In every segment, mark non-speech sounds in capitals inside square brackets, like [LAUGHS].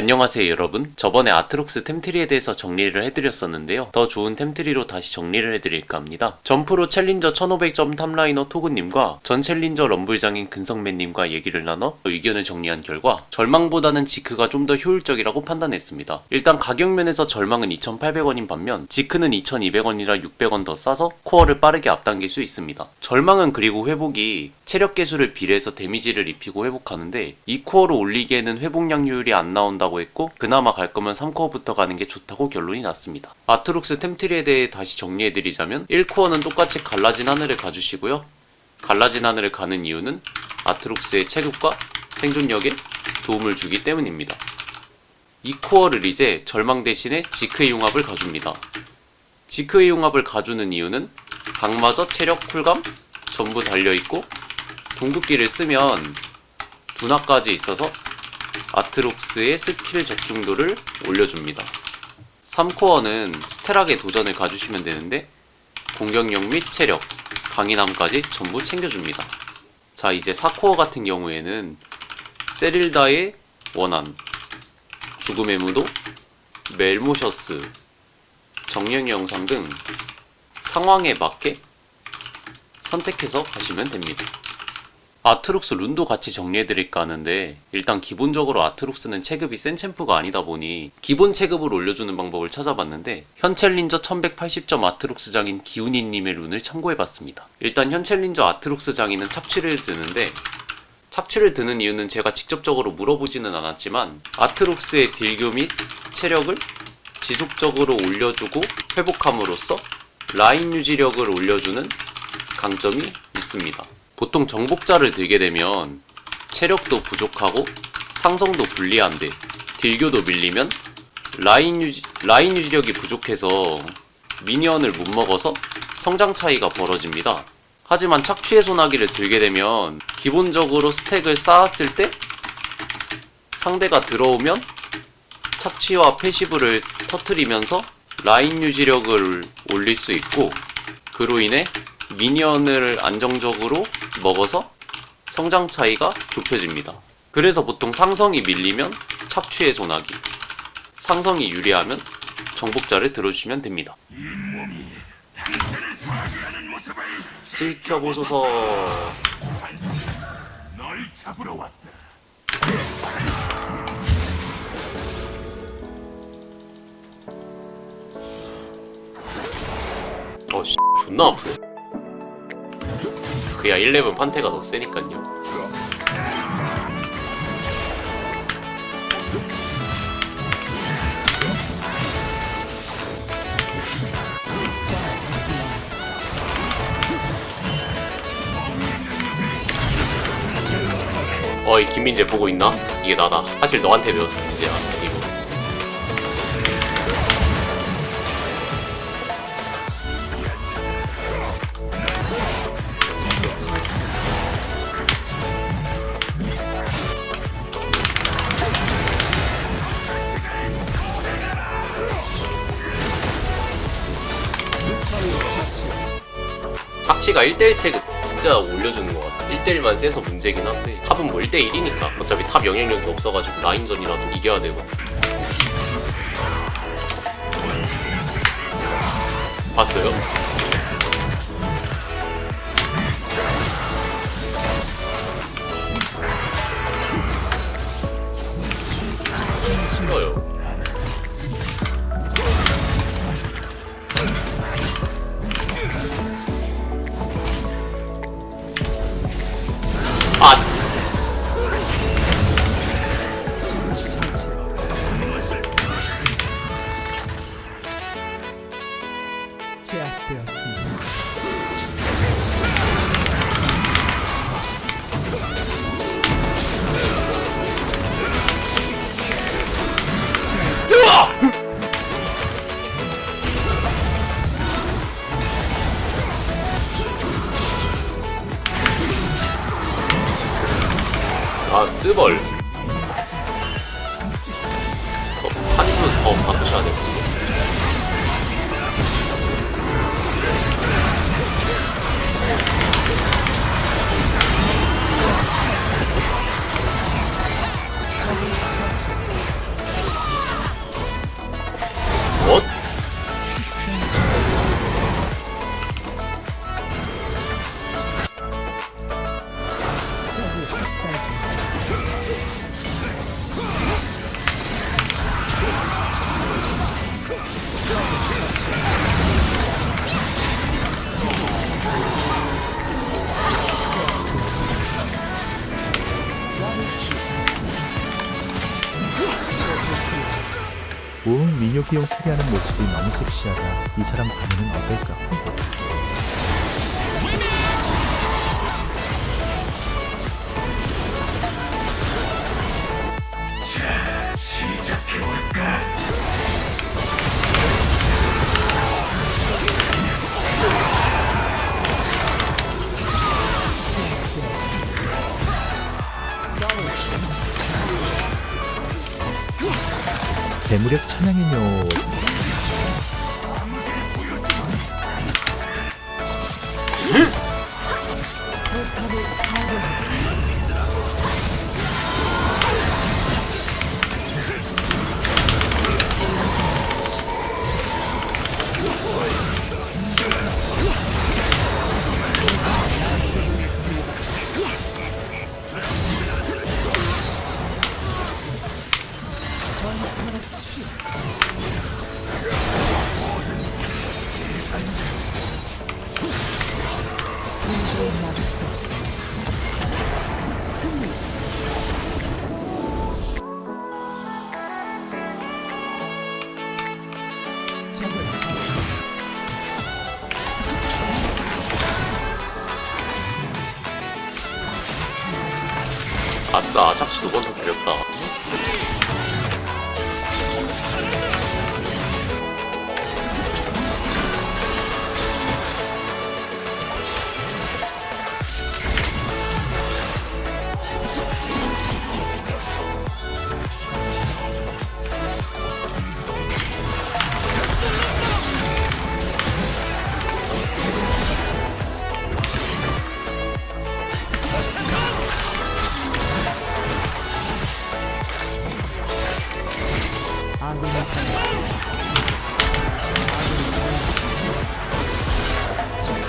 안녕하세요 여러분. 저번에 아트록스 템트리에 대해서 정리를 해드렸었는데요. 더 좋은 템트리로 다시 정리를 해드릴까 합니다. 점프로 챌린저 1500점 탑라이너 토그님과 전 챌린저 럼블장인 근성맨님과 얘기를 나눠 의견을 정리한 결과 절망보다는 지크가 좀 더 효율적이라고 판단했습니다. 일단 가격면에서 절망은 2800원인 반면 지크는 2200원이라 600원 더 싸서 코어를 빠르게 앞당길 수 있습니다. 절망은 그리고 회복이 체력 개수를 비례해서 데미지를 입히고 회복하는데 이 코어로 올리기에는 회복량 효율이 안 나온다고 했고 그나마 갈 거면 3코어부터 가는 게 좋다고 결론이 났습니다. 아트록스 템트리에 대해 다시 정리해드리자면 1코어는 똑같이 갈라진 하늘을 가주시고요. 갈라진 하늘을 가는 이유는 아트록스의 체급과 생존력에 도움을 주기 때문입니다. 이 코어를 이제 절망 대신에 지크의 융합을 가줍니다. 지크의 융합을 가주는 이유는 강마저 체력 쿨감 전부 달려있고 궁극기를 쓰면 두나까지 있어서 아트록스의 스킬 적중도를 올려줍니다. 3코어는 스테락의 도전을 가주시면 되는데 공격력 및 체력, 강인함까지 전부 챙겨줍니다. 자 이제 4코어 같은 경우에는 세릴다의 원한, 죽음의 무도, 멜모셔스, 정령 영상 등 상황에 맞게 선택해서 가시면 됩니다. 아트록스 룬도 같이 정리해드릴까 하는데 일단 기본적으로 아트록스는 체급이 센 챔프가 아니다 보니 기본 체급을 올려주는 방법을 찾아봤는데 현 챌린저 1180점 아트록스 장인 기훈이님의 룬을 참고해봤습니다. 일단 현 챌린저 아트록스 장인은 착취를 드는데 착취를 드는 이유는 제가 직접적으로 물어보지는 않았지만 아트록스의 딜교 및 체력을 지속적으로 올려주고 회복함으로써 라인 유지력을 올려주는 강점이 있습니다. 보통 정복자를 들게 되면 체력도 부족하고 상성도 불리한데 딜교도 밀리면 라인 유지, 라인 유지력이 부족해서 미니언을 못 먹어서 성장 차이가 벌어집니다. 하지만 착취의 소나기를 들게 되면 기본적으로 스택을 쌓았을 때 상대가 들어오면 착취와 패시브를 터트리면서 라인 유지력을 올릴 수 있고 그로 인해 미니언을 안정적으로 먹어서 성장 차이가 좁혀집니다. 그래서 보통 상성이 밀리면 착취의 소나기, 상성이 유리하면 정복자를 들어주시면 됩니다. 지켜보소서. 어, 씨, 존나 아프네. 그야 1레벨 판테가 더 세니깐요. 어이 김민재 보고 있나? 이게 나다. 사실 너한테 배웠어 민재야 이 거. 착취가 1대1 체급 진짜 올려주는 것 같아. 1대1만 세서 문제긴 한데 탑은 뭐 1대1이니까 어차피 탑 영향력도 없어가지고 라인전이라도 이겨야 되고 봤어요? 아, 웅 민요기용 캐리하는 모습이 너무 섹시하다. 이 사람 반응은 어떨까? 대무력 찬양의 묘 아싸 착시 두번더 때렸다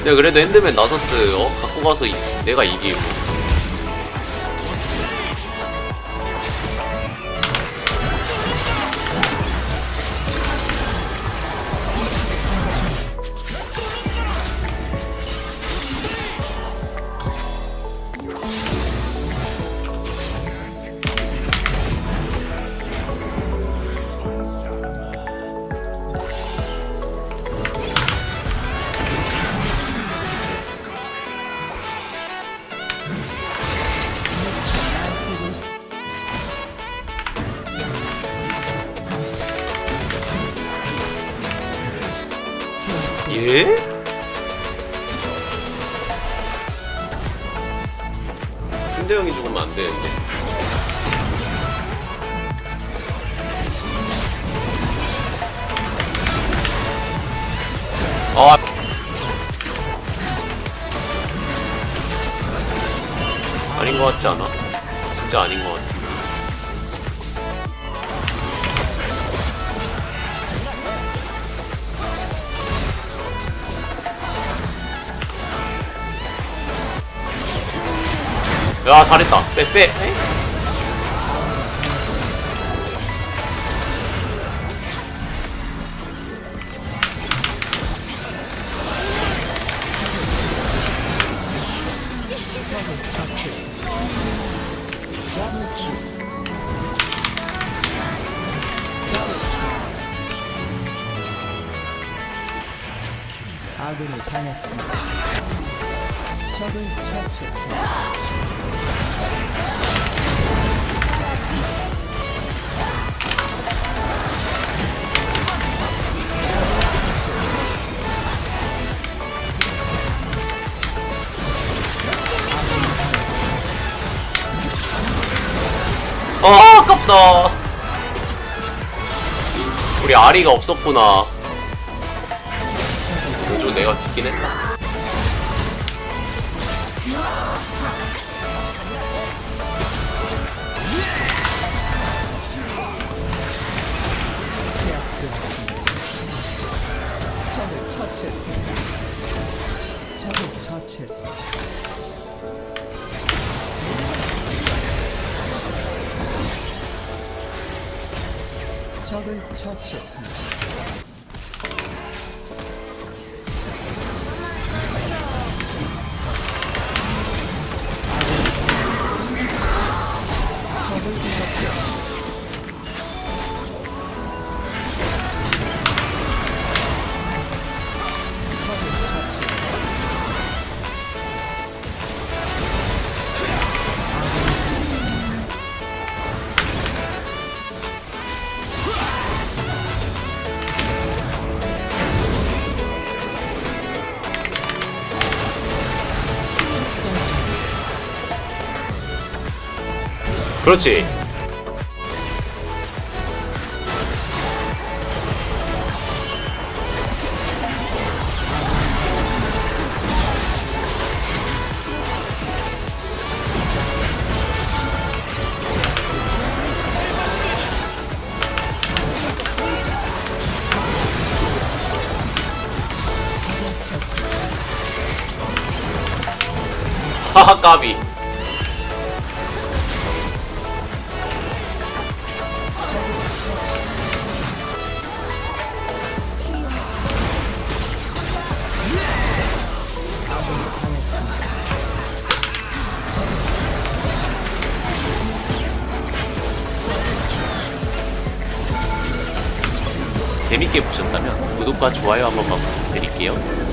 근데 그래도 핸드맨 나서스 어? 갖고 가서 이- 내가 이기고 예? 근대 형이 죽으면 안 되는데 아 아닌 것 같지 않아? 진짜 아닌 것 같아 야 잘했다 빼빼 아군이 당했습니다. 적을 처치했습니다. 아 아깝다. 우리 아리가 없었구나. 그래도 내가 죽긴 했다 처치했습니다. 적을 처치했습니다. 적을 처치했습니다. 그렇지. [LAUGHS] 까비. 재밌게 보셨다면 구독과 좋아요 한 번만 부탁드릴게요.